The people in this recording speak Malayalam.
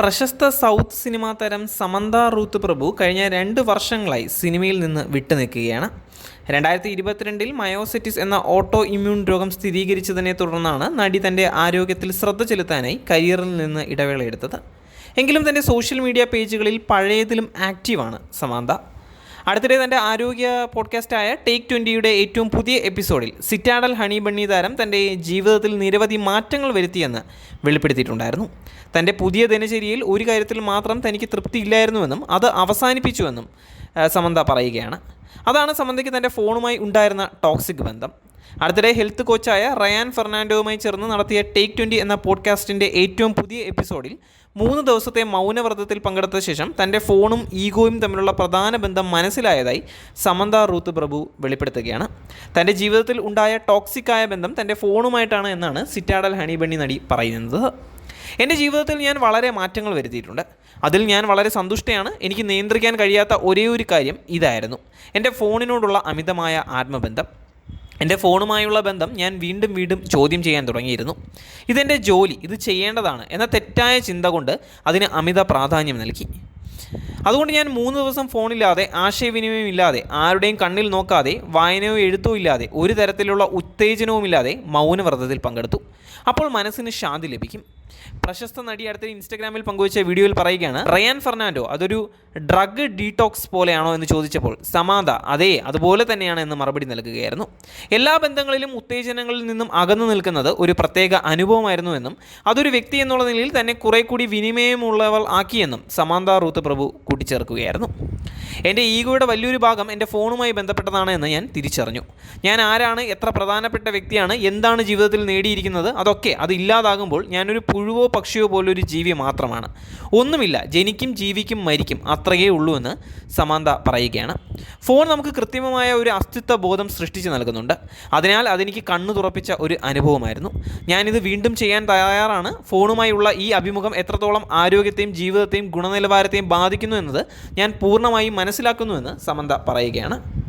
പ്രശസ്ത സൗത്ത് സിനിമാ താരം സമന്ത റൂത്ത് പ്രഭു കഴിഞ്ഞ രണ്ട് വർഷങ്ങളായി സിനിമയിൽ നിന്ന് വിട്ടുനിൽക്കുകയാണ്. രണ്ടായിരത്തി ഇരുപത്തിരണ്ടിൽ മയോസെറ്റിസ് എന്ന ഓട്ടോ ഇമ്മ്യൂൺ രോഗം സ്ഥിരീകരിച്ചതിനെ തുടർന്നാണ് നടി തന്റെ ആരോഗ്യത്തിൽ ശ്രദ്ധ ചെലുത്താനായി കരിയറിൽ നിന്ന് ഇടവേളയെടുത്തത്. എങ്കിലും തന്റെ സോഷ്യൽ മീഡിയ പേജുകളിൽ പഴയതിലും ആക്റ്റീവാണ് സമാന്ത. അടുത്തിടെ തന്റെ ആരോഗ്യ പോഡ്കാസ്റ്റായ ടേക്ക് ട്വന്റിയുടെ ഏറ്റവും പുതിയ എപ്പിസോഡിൽ സിറ്റാഡൽ ഹണി ബണ്ണി താരം തന്റെ ജീവിതത്തിൽ നിരവധി മാറ്റങ്ങൾ വരുത്തിയെന്ന് വെളിപ്പെടുത്തിയിട്ടുണ്ടായിരുന്നു. തന്റെ പുതിയ ദിനചര്യയിൽ ഒരു കാര്യത്തിൽ മാത്രം തനിക്ക് തൃപ്തിയില്ലായിരുന്നുവെന്നും അത് അവസാനിപ്പിച്ചുവെന്നും സമന്ത പറയുകയാണ്. അതാണ് സമന്തയ്ക്ക് തന്റെ ഫോണുമായി ഉണ്ടായിരുന്ന ടോക്സിക് ബന്ധം. അടുത്തിടെ ഹെൽത്ത് കോച്ചായ റയാൻ ഫെർണാൻഡോവുമായി ചേർന്ന് നടത്തിയ ടേക്ക് ട്വന്റി എന്ന പോഡ്കാസ്റ്റിന്റെ ഏറ്റവും പുതിയ എപ്പിസോഡിൽ മൂന്ന് ദിവസത്തെ മൗനവ്രതത്തിൽ പങ്കെടുത്ത ശേഷം തന്റെ ഫോണും ഈഗോയും തമ്മിലുള്ള പ്രധാന ബന്ധം മനസ്സിലായതായി സമന്ത റൂത്ത് പ്രഭു വെളിപ്പെടുത്തുകയാണ്. തന്റെ ജീവിതത്തിൽ ഉണ്ടായ ടോക്സിക്കായ ബന്ധം തന്റെ ഫോണുമായിട്ടാണ് എന്നാണ് സിറ്റാഡൽ ഹണിബണ്ണി നടി പറയുന്നത്. എന്റെ ജീവിതത്തിൽ ഞാൻ വളരെ മാറ്റങ്ങൾ വരുത്തിയിട്ടുണ്ട്. അതിൽ ഞാൻ വളരെ സന്തുഷ്ടയാണ്. എനിക്ക് നിയന്ത്രിക്കാൻ കഴിയാത്ത ഒരേ ഒരു കാര്യം ഇതായിരുന്നു. എന്റെ ഫോണിനോടുള്ള അമിതമായ ആത്മബന്ധം. എന്റെ ഫോണുമായുള്ള ബന്ധം ഞാൻ വീണ്ടും വീണ്ടും ചോദ്യം ചെയ്യാൻ തുടങ്ങിയിരുന്നു. ഇതെന്റെ ജോലി ഇത് ചെയ്യേണ്ടതാണ് എന്ന തെറ്റായ ചിന്ത കൊണ്ട് അതിന് അമിത പ്രാധാന്യം നൽകി. അതുകൊണ്ട് ഞാൻ മൂന്ന് ദിവസം ഫോണില്ലാതെ ആശയവിനിമയം ഇല്ലാതെ ആരുടെയും കണ്ണിൽ നോക്കാതെ വായനയോ എഴുത്തോ ഇല്ലാതെ ഒരു തരത്തിലുള്ള ഉത്തേജനവുമില്ലാതെ മൗനവ്രതത്തിൽ പങ്കെടുത്തു. അപ്പോൾ മനസ്സിന് ശാന്തി ലഭിക്കും. പ്രശസ്ത നടി അടുത്ത ഇൻസ്റ്റഗ്രാമിൽ പങ്കുവച്ച വീഡിയോയിൽ പറയുകയാണ് റയാൻ ഫെർണാൻഡോ അതൊരു ഡ്രഗ് ഡീടോക്സ് പോലെയാണോ എന്ന് ചോദിച്ചപ്പോൾ സമാധ അതേ അതുപോലെ തന്നെയാണ് എന്ന് മറുപടി നൽകുകയായിരുന്നു. എല്ലാ ബന്ധങ്ങളിലും ഉത്തേജനങ്ങളിൽ നിന്നും അകന്നു നിൽക്കുന്നത് ഒരു പ്രത്യേക അനുഭവമായിരുന്നു എന്നും അതൊരു വ്യക്തി എന്നുള്ള നിലയിൽ തന്നെ കുറെ കൂടി വിനിമയമുള്ളവൾ ആക്കിയെന്നും സമാന്ത റൂത്ത് പ്രഭു കൂട്ടിച്ചേർക്കുകയായിരുന്നു. എന്റെ ഈഗോയുടെ വലിയൊരു ഭാഗം എന്റെ ഫോണുമായി ബന്ധപ്പെട്ടതാണ് എന്ന് ഞാൻ തിരിച്ചറിഞ്ഞു. ഞാൻ ആരാണ് എത്ര പ്രധാനപ്പെട്ട വ്യക്തിയാണ് എന്താണ് ജീവിതത്തിൽ നേടിയിരിക്കുന്നത് അതൊക്കെ അത് ഇല്ലാതാകുമ്പോൾ ഞാനൊരു പുഴുവോ പക്ഷിയോ പോലൊരു ജീവി മാത്രമാണ്. ഒന്നുമില്ല ജനിക്കും ജീവിക്കും മരിക്കും അത്രയേ ഉള്ളൂ എന്ന് സമാന്ത പറയുകയാണ്. ഫോൺ നമുക്ക് കൃത്രിമമായ ഒരു അസ്തിത്വ ബോധം സൃഷ്ടിച്ച് നൽകുന്നുണ്ട്. അതിനാൽ അതെനിക്ക് കണ്ണു തുറപ്പിച്ച ഒരു അനുഭവമായിരുന്നു. ഞാനിത് വീണ്ടും ചെയ്യാൻ തയ്യാറാണ്. ഫോണുമായുള്ള ഈ അഭിമുഖം എത്രത്തോളം ആരോഗ്യത്തെയും ജീവിതത്തെയും ഗുണനിലവാരത്തെയും ബാധിക്കുന്നു എന്നത് ഞാൻ പൂർണമായും മനസ്സിലാക്കുന്നുവെന്ന് സമന്ത പറയുകയാണ്.